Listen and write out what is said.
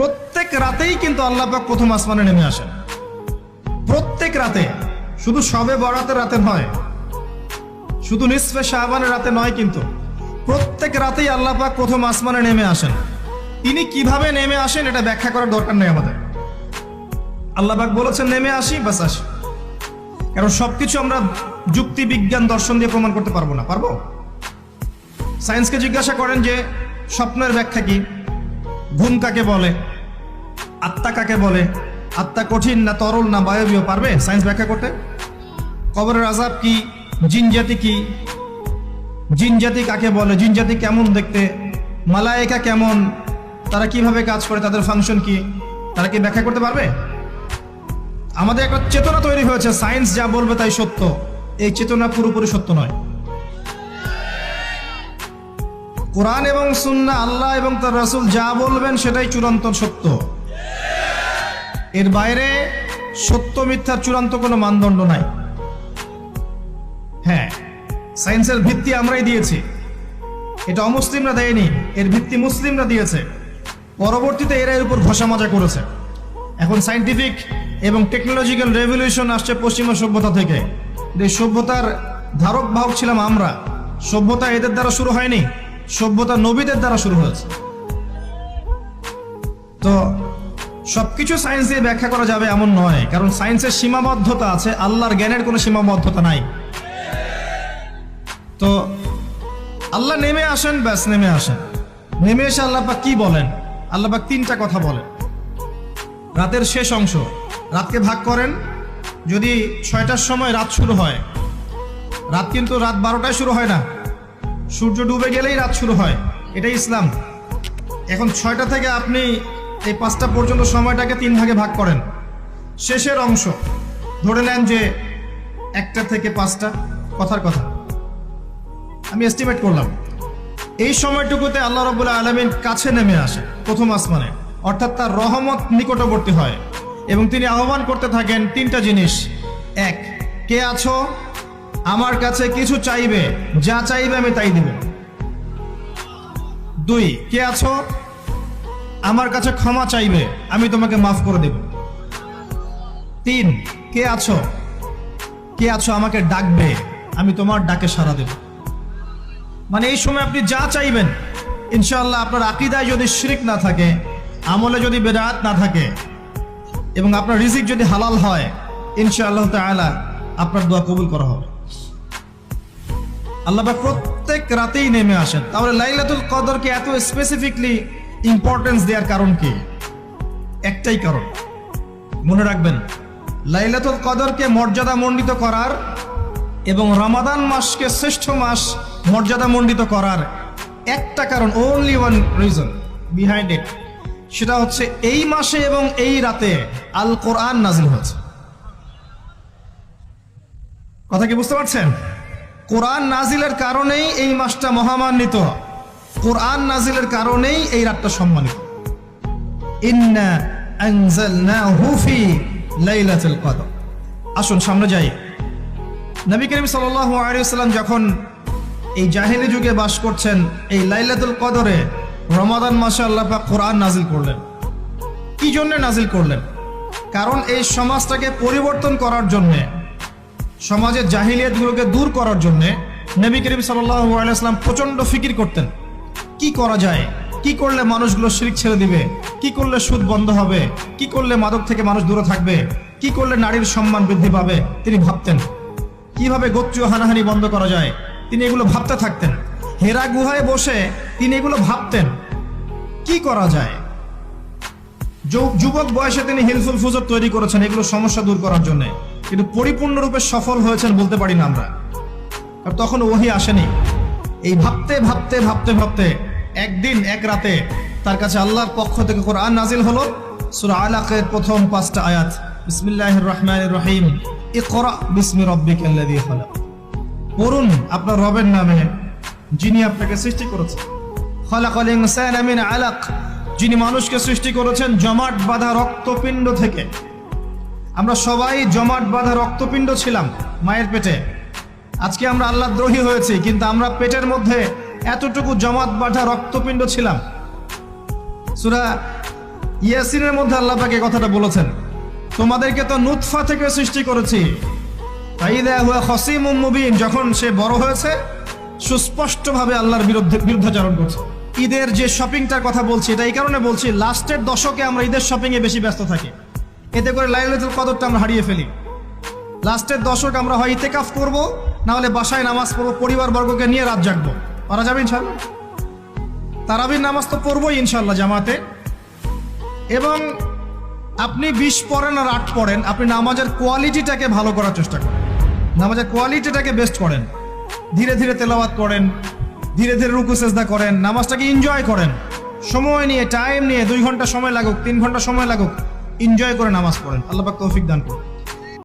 প্রত্যেক রাতেই কিন্তু আল্লাহ পাক প্রথম আসমানে নেমে আসেন। প্রত্যেক রাতে, শুধু সবে বরাতের রাতে নয়, শুধু নিসফে শাহবানের রাতে নয় কিন্তু প্রত্যেক রাতেই আল্লাহ পাক প্রথম আসমানে নেমে আসেন। তিনি কীভাবে নেমে আসেন এটা ব্যাখ্যা করার দরকার নেই আমাদের। আল্লাহ পাক বলেছেন, নেমে আসি, বাস আসি। কারণ সবকিছু আমরা যুক্তি, বিজ্ঞান, দর্শন দিয়ে প্রমাণ করতে পারব না, পারব? সায়েন্সকে জিজ্ঞাসা করেন যে, স্বপ্নের ব্যাখ্যা কি? ঘুম কাকে বলে? আত্মা কাকে বলে? আত্মা কঠিন না তরল না বায়বীয়, পারবে? সায়েন্স ব্যাখ্যা করতে? কবরের আজাব কি? জিন জাতি কি? জিন জাতি কাকে বলে? জিন জাতি কেমন দেখতে? মালায়েকা কেমন? তারা কীভাবে কাজ করে? তাদের ফাংশন কি? তারা কি ব্যাখ্যা করতে পারবে? আমাদের একটা চেতনা তৈরি হয়েছে। সায়েন্স যা বলবে তাই সত্য। এই চেতনা পুরোপুরি সত্য নয়। কোরআন এবং সুন্না আল্লাহ এবং তার রাসূল যা বলবেন সেটাই চূড়ান্ত সত্য। এর বাইরে সত্য মিথ্যার চূড়ান্ত কোনো মানদণ্ড নাই। হ্যাঁ সায়েন্সের ভিত্তি আমরাই দিয়েছি। এটা অমুসলিমরা দেয়নি, এর ভিত্তি মুসলিমরা দিয়েছে। পরবর্তীতে এরা এর উপর ঘষা মাজা করেছে। এখন সাইন্টিফিক এবং টেকনোলজিক্যাল রেভলিউশন আসছে পশ্চিমা সভ্যতা থেকে। এই সভ্যতার ধারক বাহক ছিলাম আমরা। সভ্যতা এদের দ্বারা শুরু হয়নি, সভ্যতা নবীদের দ্বারা শুরু হয়েছে। তো সবকিছু সায়েন্স দিয়ে ব্যাখ্যা করা যাবে এমন নয়, কারণ সায়েন্সের সীমাবদ্ধতা আছে, আল্লাহর জ্ঞানের কোনো সীমাবদ্ধতা নাই। তো, আল্লাহ নেমে আসেন, ব্যাস নেমে আসেন। নেমে এসে আল্লাহ পাক কি বলেন? আল্লাহ পাক তিনটা কথা বলেন। রাতের শেষ অংশ, রাতকে ভাগ করেন। যদি ছয়টার সময় রাত শুরু হয়, রাত কিন্তু রাত বারোটায় শুরু হয় না। সূর্য ডুবে গেলেই রাত শুরু হয়। এটাই ইসলাম। এখন ছয়টা থেকে আপনি এই পাঁচটা পর্যন্ত সময়টাকে তিন ভাগে ভাগ করেন। শেষের অংশ, ধরে নেন যে একটা থেকে পাঁচটা, কথার কথা। আমি এস্টিমেট করলাম। এই সময়টুকুতে আল্লাহ রবুল্লাহ আলমিন কাছে নেমে আসে প্রথম আসমানে। অর্থাৎ তার রহমত নিকটবর্তী হয় এবং তিনি আহ্বান করতে থাকেন তিনটা জিনিস। এক, কে আছো? আমার কাছে কিছু চাইবে, যা চাইবে আমি তাই দিব। দুই, কে আছো? আমার কাছে ক্ষমা চাইবে, আমি তোমাকে মাফ করে দেব। তিন, কে আছো? কে আছো আমাকে ডাকবে, আমি তোমার ডাকে সাড়া দেব। মানে এই সময় আপনি যা চাইবেন, ইনশাআল্লাহ আপনার আকিদায় যদি শিরিক না থাকে, আমলে যদি বেদাত না থাকে, এবং আপনার রিজিক যদি হালাল হয়, ইনশাআল্লাহ তাআলা আপনার দোয়া কবুল করা হবে। আল্লাহ প্রত্যেক রাতেই নেমে আসেন। তাহলে লাইলাতুল কদরকে এত স্পেসিফিকলি ইম্পর্টেন্স দেওয়ার কারণ কি? একটাই কারণ। মনে রাখবেন, লাইলাতুল কদরকে মর্যাদা মণ্ডিত করার এবং রমাদান মাসকে শ্রেষ্ঠ মাস মর্যাদা মণ্ডিত করার একটা কারণ only one reason behind it সেটা হচ্ছে এই মাসে এবং এই রাতে আল কোরআন নাজিল হয়েছে। কথা কি বুঝতে পারছেন? কোরআন নাজিলের কারণেই এই মাসটা মহামান্বিত। কোরআন নাজিলের কারণেই এই রাতটা সম্মানিত। ইন্না লাইলাতুল কদর। আসুন, সামনে যাই। নবী করিম সাল্লাল্লাহু আলাইহি যখন এই জাহেলি যুগে বাস করছেন, এই লাইলাতুল কদরে রমাদান মাসে আল্লাহ পাক কোরআন নাজিল করলেন। কি জন্য নাজিল করলেন? কারণ এই সমাজটাকে পরিবর্তন করার জন্যে, সমাজের জাহিলিয়াতগুলোকে দূর করার জন্য নবী করিম সাল্লাম প্রচণ্ড ফিকির করতেন। কি করা যায়? কি করলে মানুষগুলো শিরিক ছেড়ে দিবে? কি করলে সুদ বন্ধ হবে? কি করলে মাদক থেকে মানুষ দূরে থাকবে? কি করলে নারীর সম্মান বৃদ্ধি পাবে? তিনি ভাবতেন। কীভাবে গোত্রীয় হানাহানি বন্ধ করা যায়? তিনি এগুলো ভাবতে থাকতেন। হেরা গুহায় বসে তিনি এগুলো ভাবতেন। কি করা যায়? যুবক বয়সে তিনি হিলফুল ফুজর তৈরি করেছেন এগুলো সমস্যা দূর করার জন্য। কিন্তু পরিপূর্ণরূপে সফল হয়েছেন বলতে পারি না আমরা। আর তখন ওহি আসেনি। এই ভাবতে ভাবতে ভাবতে ভাবতে একদিন, এক রাতে তার কাছে আল্লাহর পক্ষ থেকে কোরআন নাজিল হলো। সূরা আলাকের প্রথম পাঁচটা আয়াত। বিসমিল্লাহির রহমানির রহিম। ইকরা বিসমি রব্বিকাল্লাযী খালাক। পড়ুন আপনার রবের নামে, যিনি আপনাকে সৃষ্টি করেছেন। খলাকাল ইনসানা মিন আলাক। যিনি মানুষকে সৃষ্টি করেছেন জমাট বাঁধা রক্তপিণ্ড থেকে। আমরা সবাই জমাট বাঁধা রক্তপিণ্ড ছিলাম মায়ের পেটে। আজকে আমরা আল্লাহ দ্রোহী হয়েছি, কিন্তু আমরা পেটের মধ্যে এতটুকু জমাত বাঁধা রক্তপিণ্ড ছিলাম। সুরা ইয়াসিনের মধ্যে আল্লাহ কথাটা বলেছেন, তোমাদেরকে তো নুৎফা থেকে সৃষ্টি করেছি। মুবিন। যখন সে বড় হয়েছে, সুস্পষ্টভাবে আল্লাহর বিরুদ্ধে বিরুদ্ধাচরণ করছে। ঈদের যে শপিংটার কথা বলছি, এটা এই কারণে বলছি, লাস্টের দশকে আমরা ঈদের শপিং এ বেশি ব্যস্ত থাকি। এতে করে লাইলাতুল কদরটা আমরা হারিয়ে ফেলি। লাস্টের দশক আমরা হয় ইতেকাফ করব না হলে বাসায় নামাজ পড়ব পরিবার বর্গকে নিয়ে রাত জাগবো। পারা যাবে ইনশাল্লাহ তারাবির নামাজ তো পড়বোই ইনশাল্লাহ জামাতে। এবং আপনি বিশ পড়েন আর আট পড়েন, আপনি নামাজের কোয়ালিটিটাকে ভালো করার চেষ্টা করেন। নামাজের কোয়ালিটিটাকে বেস্ট করেন। ধীরে ধীরে তেলাওয়াত করেন, ধীরে ধীরে রুকু, সেজদা করেন, নামাজটাকে এনজয় করেন। সময় নিয়ে, টাইম নিয়ে, দুই ঘণ্টা সময় লাগুক, তিন ঘণ্টা সময় লাগুক, এনজয় করে নামাজ পড়েন। আল্লাহ তৌফিক দান করুন।